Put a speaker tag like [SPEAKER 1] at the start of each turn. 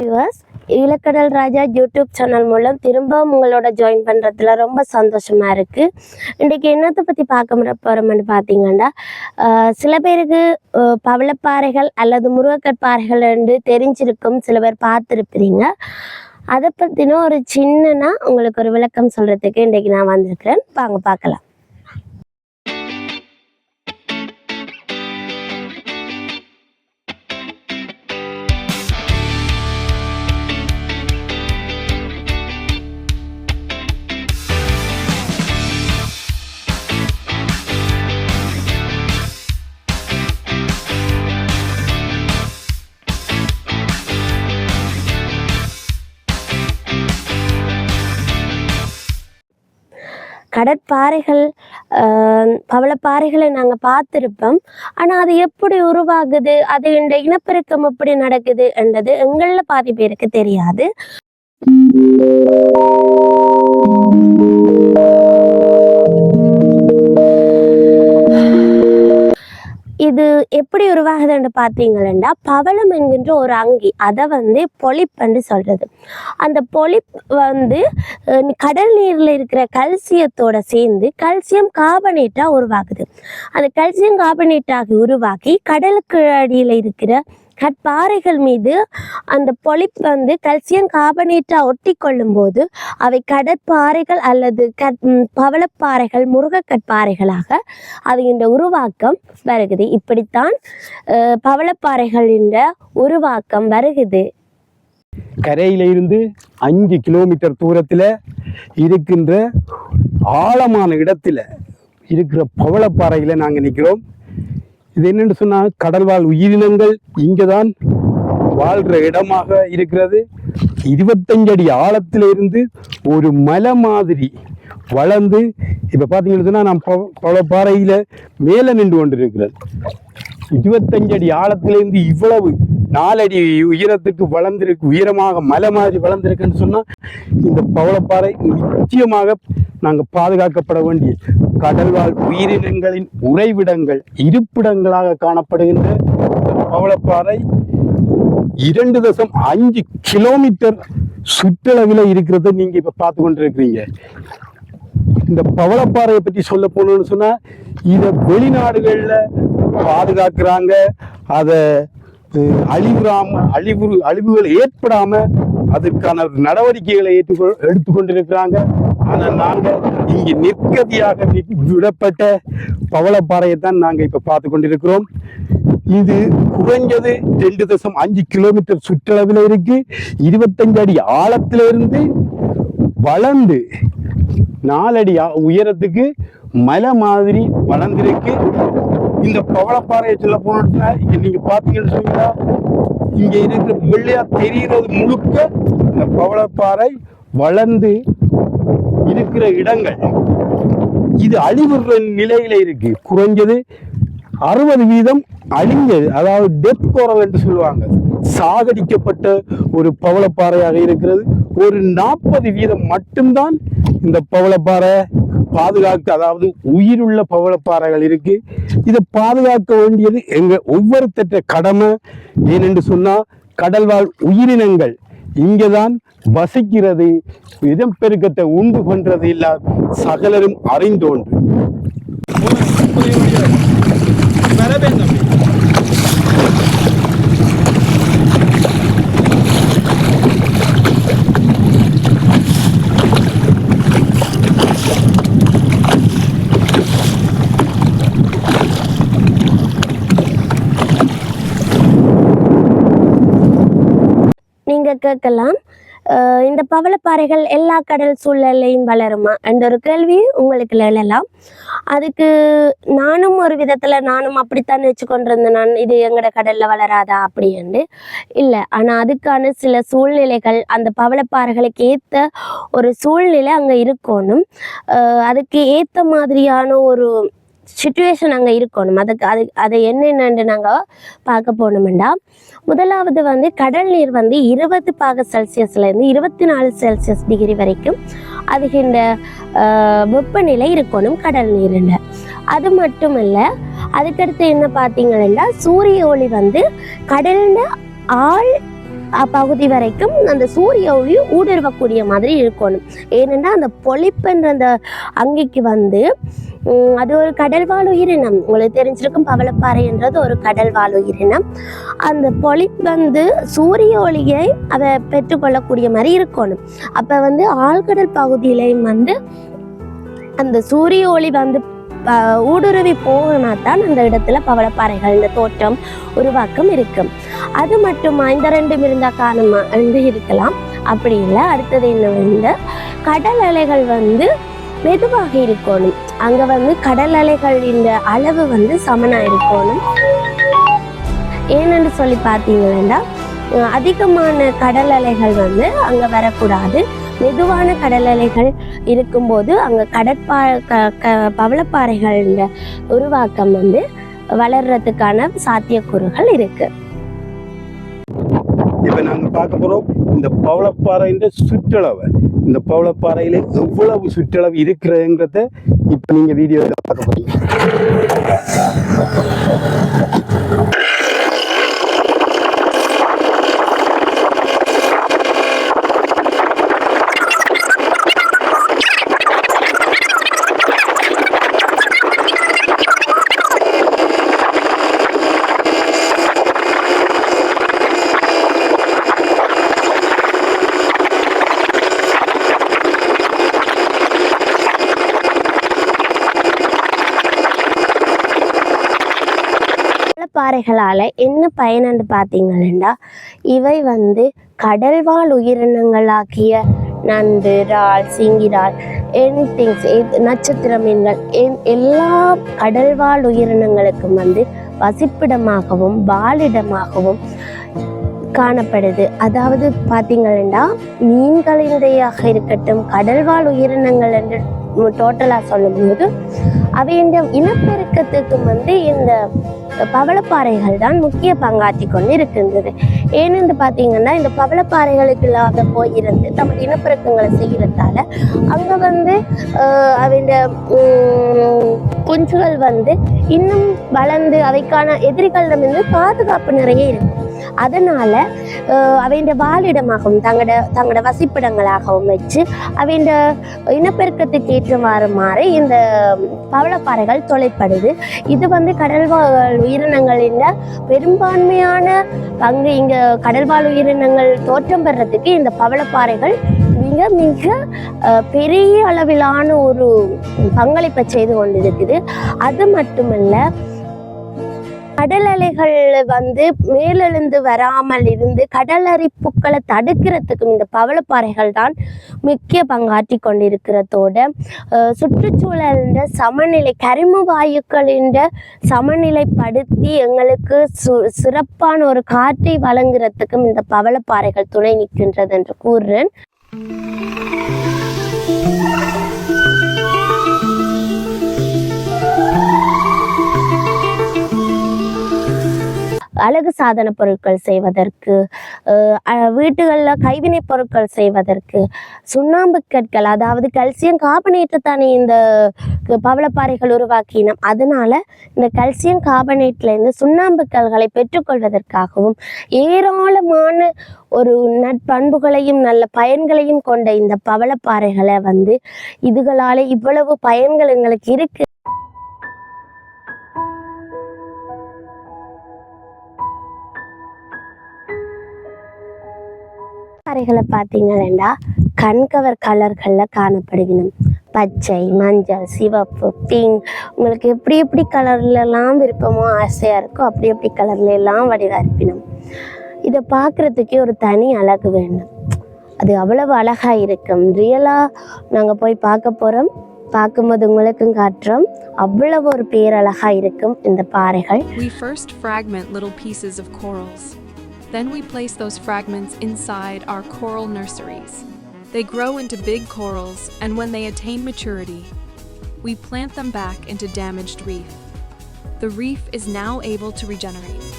[SPEAKER 1] Viewers இலக்கடல் Raja YouTube channel மூலம் திரும்பவும் உங்களோட ஜாயின் பண்ணுறதுல ரொம்ப சந்தோஷமாக இருக்குது இன்றைக்கி என்னத்தை பற்றி பார்க்க போகிறோம்னு பார்த்தீங்கன்னா சில பேருக்கு பவளப்பாறைகள் அல்லது முருகக்கற்பாறைகள் என்று தெரிஞ்சிருக்கும் சில பேர் பார்த்துருப்பீங்க. அதை பற்றின ஒரு சின்னனா உங்களுக்கு ஒரு விளக்கம் சொல்கிறதுக்கு இன்றைக்கி நான் வந்திருக்கிறேன். வாங்க பார்க்கலாம். கடற்பாறைகள் ஆஹ் பவளப்பாறைகளை நாங்கள் பார்த்துருப்போம். ஆனால் அது எப்படி உருவாகுது? அது இந்த இனப்பெருக்கம் எப்படி நடக்குது என்றது எங்களில் பாதி பேருக்கு தெரியாது. இது எப்படி உருவாகுதுன்னு பார்த்தீங்கன்னா பவளம் என்கின்ற ஒரு அங்கி அதை வந்து பொலிப்புன்னு சொல்கிறது அந்த பொலிப் வந்து கடல் நீரில் இருக்கிற கல்சியத்தோட சேர்ந்து கல்சியம் கார்பனேட்டாக உருவாகுது. அந்த கல்சியம் கார்பனேட்டாகி உருவாக்கி கடலுக்கு அடியில் இருக்கிற கற்பாறைகள் மீது அந்த பொலிப் வந்து கல்சியம் கார்பனேட்டா ஒட்டி கொள்ளும்போது அவை கடற்பாறைகள் அல்லது கற் பவளப்பாறைகள் முருகக்கற்பாறைகளாக அது இந்த உருவாக்கம் வருகுது. இப்படித்தான் பவளப்பாறைகளின் உருவாக்கம் வருகுது.
[SPEAKER 2] கரையில இருந்து அஞ்சு கிலோமீட்டர் தூரத்தில் இருக்கின்ற ஆழமான இடத்துல இருக்கிற பவளப்பாறையில் நாங்கள் நிற்கிறோம். இது என்னென்னு சொன்னால் கடல்வாழ் உயிரினங்கள் இங்கே தான் வாழ்கிற இடமாக இருக்கிறது. இருபத்தஞ்சு அடி ஆழத்துல இருந்து ஒரு மலை மாதிரி வளர்ந்து இப்போ பார்த்தீங்கன்னு சொன்னால் நான் பவ பவளப்பாறையில் மேலே நின்று கொண்டிருக்கிறது. இருபத்தஞ்சு அடி ஆழத்திலிருந்து இவ்வளவு நாலடி உயரத்துக்கு வளர்ந்துருக்கு உயரமாக மலை மாதிரி வளர்ந்துருக்குன்னு சொன்னால் இந்த பவளப்பாறை நிச்சயமாக நாங்கள் பாதுகாக்கப்பட வேண்டிய கடல்வாழ் உயிரினங்களின் உறைவிடங்கள் இருப்பிடங்களாக காணப்படுகின்ற பவளப்பாறை இரண்டு தசம் அஞ்சு கிலோமீட்டர் சுற்றளவில் இருக்கிறத நீங்கள் இப்போ பார்த்து கொண்டிருக்கிறீங்க. இந்த பவளப்பாறையை பற்றி சொல்ல போகணும்னு சொன்னால் இதை வெளிநாடுகளில் பாதுகாக்கிறாங்க. அதை அழிவுறாம அழிவு அழிவுகள் ஏற்படாம அதற்கான நடவடிக்கைகளை ஏற்றுக்கொ எடுத்துக்கொண்டிருக்கிறாங்க. ஆனால் நாங்கள் இங்கு நிற்கதியாக விடப்பட்ட பவளப்பாறையை தான் நாங்கள் இப்போ பார்த்து கொண்டிருக்கிறோம். இது குறைஞ்சது ரெண்டு தசம் அஞ்சு கிலோமீட்டர் சுற்றளவில் இருக்கு. இருபத்தஞ்சு அடி ஆழத்திலிருந்து வளர்ந்து நாலடி உயரத்துக்கு மலை மாதிரி வளர்ந்துருக்கு. இந்த பவளப்பாறையை சொல்ல போனோம்னா இங்கே நீங்க பார்த்தீங்கன்னு சொன்னால் இங்கே இருக்கிற வெள்ளையாக தெரிகிறது முழுக்க இந்த பவளப்பாறை வளர்ந்து இருக்கிற இடங்கள். இது அழிவுற நிலையில இருக்கு. குறைஞ்சது அறுபது வீதம் அழிஞ்சது. அதாவது டெத் கோரல் என்று சொல்லுவாங்க. சாகடிக்கப்பட்ட ஒரு பவளப்பாறையாக இருக்கிறது. ஒரு நாற்பது வீதம் மட்டும்தான் இந்த பவளப்பாறை பாதுகாக்க அதாவது உயிருள்ள பவளப்பாறைகள் இருக்கு. இதை பாதுகாக்க வேண்டியது எங்க ஒவ்வொருத்தற்ற கடமை. ஏனென்று சொன்னா கடல்வாழ் உயிரினங்கள் இங்கேதான் வசிக்கிறது இடம்பெருக்கத்தை உண்டு கொன்றது இல்ல சகலரும் அறிந்தோன்று.
[SPEAKER 1] கேட்கலாம். இந்த பவளப்பாறைகள் எல்லா கடல் சூழல்லையும் வளருமா? என்ற ஒரு கேள்வி உங்களுக்கு எழலாம். அதுக்கு நானும் ஒரு விதத்துல நானும் அப்படித்தான் வச்சு கொண்டிருந்தேன் நான் இது எங்கட கடல்ல வளராதா அப்படின்னு இல்லை ஆனா அதுக்கான சில சூழ்நிலைகள் அந்த பவளப்பாறைகளுக்கு ஏத்த ஒரு சூழ்நிலை அங்க இருக்கணும். அஹ் அதுக்கு ஏத்த மாதிரியான ஒரு சுச்சுவேஷன் அங்கே இருக்கணும். அதுக்கு அது அதை என்னென்னு நாங்கள் பார்க்க போனோம்டா. முதலாவது வந்து கடல் நீர் வந்து இருபது பாக செல்சியஸ்லேருந்து இருபத்தி நாலு செல்சியஸ் டிகிரி வரைக்கும் அதுகின்ற வெப்பநிலை இருக்கணும் கடல் நீரில். அது மட்டும் இல்லை அதுக்கடுத்து என்ன பார்த்தீங்கன்னா சூரிய ஒளி வந்து கடலில் ஆள் பகுதி வரைக்கும் அந்த சூரிய ஒளி ஊடுருவக்கூடிய மாதிரி இருக்கணும். ஏனென்னா அந்த பொழிப்புன்ற அந்த அங்கிக்கு வந்து அது ஒரு கடல் வாழ் உயிரினம் உங்களுக்கு தெரிஞ்சிருக்கும் பவளப்பாறைன்றது ஒரு கடல் வாழ் உயிரினம் அந்த பொழிப்பு வந்து சூரிய ஒளியை அதை பெற்றுக்கொள்ளக்கூடிய மாதிரி இருக்கணும். அப்போ வந்து ஆழ்கடல் பகுதியிலையும் வந்து அந்த சூரிய ஒளி வந்து ப- ஊடுருவி போனா தான் அந்த இடத்துல பவளப்பாறைகள் இந்த தோற்றம் உருவாக்கம் இருக்கும். அது மட்டுமா? இந்த ரெண்டும் இருந்தா காணுமா என்று இருக்கலாம். அப்படி இல்லை. அடுத்தது என்ன வந்து? கடல் அலைகள் வந்து மெதுவாக இருக்கணும். அங்க வந்து கடல் அலைகளின் அளவு வந்து சமனாக இருக்கணும். ஏனென்று சொல்லி பார்த்தீங்கன்னா அதிகமான கடல் அலைகள் வந்து அங்க வரக்கூடாது. மெதுவான கடல் அலைகள் இருக்கும்போது அங்க கடற்பா க க பவளப்பாறைகள் உருவாக்கம் வந்து வளர்றதுக்கான சாத்தியக்கூறுகள் இருக்கு.
[SPEAKER 2] இப்போ நாங்கள் பார்க்க போகிறோம் இந்த பவளப்பாறைன்ற சுற்றளவு. இந்த பவளப்பாறையில் எவ்வளவு சுற்றளவு இருக்கிறதுங்கிறத இப்போ நீங்கள் வீடியோவில் பார்க்க போகிறீங்க
[SPEAKER 1] பாறைகளால என்ன பயனன்னு பார்த்தீங்கன்னா இவை வந்து கடல்வாழ் உயிரினங்களாகிய நண்டு இறால் சிங்கிரால் எனிதிங்ஸ் நட்சத்திர மீன்கள் என் எல்லா கடல்வாழ் உயிரினங்களுக்கும் வந்து வசிப்பிடமாகவும் வாழிடமாகவும் காணப்படுது. அதாவது பார்த்தீங்கன்னா மீன்களினுடையாக இருக்கட்டும் கடல்வாழ் உயிரினங்கள் என்று டோட்டலாக சொல்லும்போது அவையின் இனப்பெருக்கத்துக்கு வந்து இந்த பவளப்பாறைகள் தான் முக்கிய பங்காற்றி கொண்டு இருக்கின்றது ஏனென்று பார்த்தீங்கன்னா இந்த பவளப்பாறைகளுக்கு இல்லாத போயிருந்து தமது இனப்பெருக்கங்களை செய்கிறதால அங்கே வந்து அவைந்த குஞ்சுகள் வந்து இன்னும் வளர்ந்து அவைக்கான எதிரிகளிடமிருந்து பாதுகாப்பு நிறைய இருக்கு. அதனால் அவைண்ட வாழிடமாகவும் தங்களோட தங்களோட வசிப்பிடங்களாகவும் வச்சு அவைண்ட இனப்பெருக்கத்துக்கு ஏற்றவாறு மாறி இந்த பவளப்பாறைகள் தொலைப்படுது. இது வந்து கடல்வாழ் உயிரினங்களின் பெரும்பான்மையான பங்கு. இங்கே கடல்வாழ் உயிரினங்கள் தோற்றம் பெறத்துக்கு இந்த பவளப்பாறைகள் மிக மிக பெரிய அளவிலான ஒரு பங்களிப்பை செய்து கொண்டிருக்குது. அது மட்டுமல்ல கடல் அலைகள் வந்து மேலெழுந்து வராமல் இருந்து கடல் அரிப்புக்களை தடுக்கிறதுக்கும் இந்த பவளப்பாறைகள் தான் முக்கிய பங்காற்றி கொண்டிருக்கிறதோட அஹ், சுற்றுச்சூழலின் சமநிலை கரிம வாயுக்களின் சமநிலைப்படுத்தி எங்களுக்கு சு சிறப்பான ஒரு காற்றை வழங்குறதுக்கும் இந்த பவளப்பாறைகள் துணை நிற்கின்றது என்று கூறுறேன் அழகு சாதன பொருட்கள் செய்வதற்கு வீட்டுகளில் கைவினை பொருட்கள் செய்வதற்கு சுண்ணாம்பு கற்கள் அதாவது கல்சியம் கார்பனேட்டை தானே இந்த பவளப்பாறைகள் உருவாக்கினோம். அதனால இந்த கல்சியம் கார்பனேட்லேருந்து சுண்ணாம்பு கல்களை பெற்றுக்கொள்வதற்காகவும் ஏராளமான ஒரு நட்பண்புகளையும் நல்ல பயன்களையும் கொண்ட இந்த பவளப்பாறைகளை வந்து இதுகளால் இவ்வளவு பயன்கள் எங்களுக்கு இருக்கு. பாறைகளை பார்த்தீங்கன்னா கண்கவர் கலர்களில் காணப்படுகின்றன. பச்சை மஞ்சள் சிவப்பு பிங்க் உங்களுக்கு எப்படி எப்படி கலர்லலாம் விருப்பமோ ஆசையாக இருக்கோ அப்படி எப்படி கலர்ல எல்லாம் வடிவா இதை பார்க்குறதுக்கே ஒரு தனி அழகு வேண்டும் அது அவ்வளவு அழகாக இருக்கும். ரியலாக நாங்கள் போய் பார்க்க போகிறோம் பார்க்கும்போது உங்களுக்கும் காட்டுறோம். அவ்வளவு ஒரு பேரழகாக இருக்கும் இந்த பாறைகள்.
[SPEAKER 3] We first fragment little pieces of corals. Then we place those fragments inside our coral nurseries. They grow into big corals, and when they attain maturity, we plant them back into damaged reef. The reef is now able to regenerate.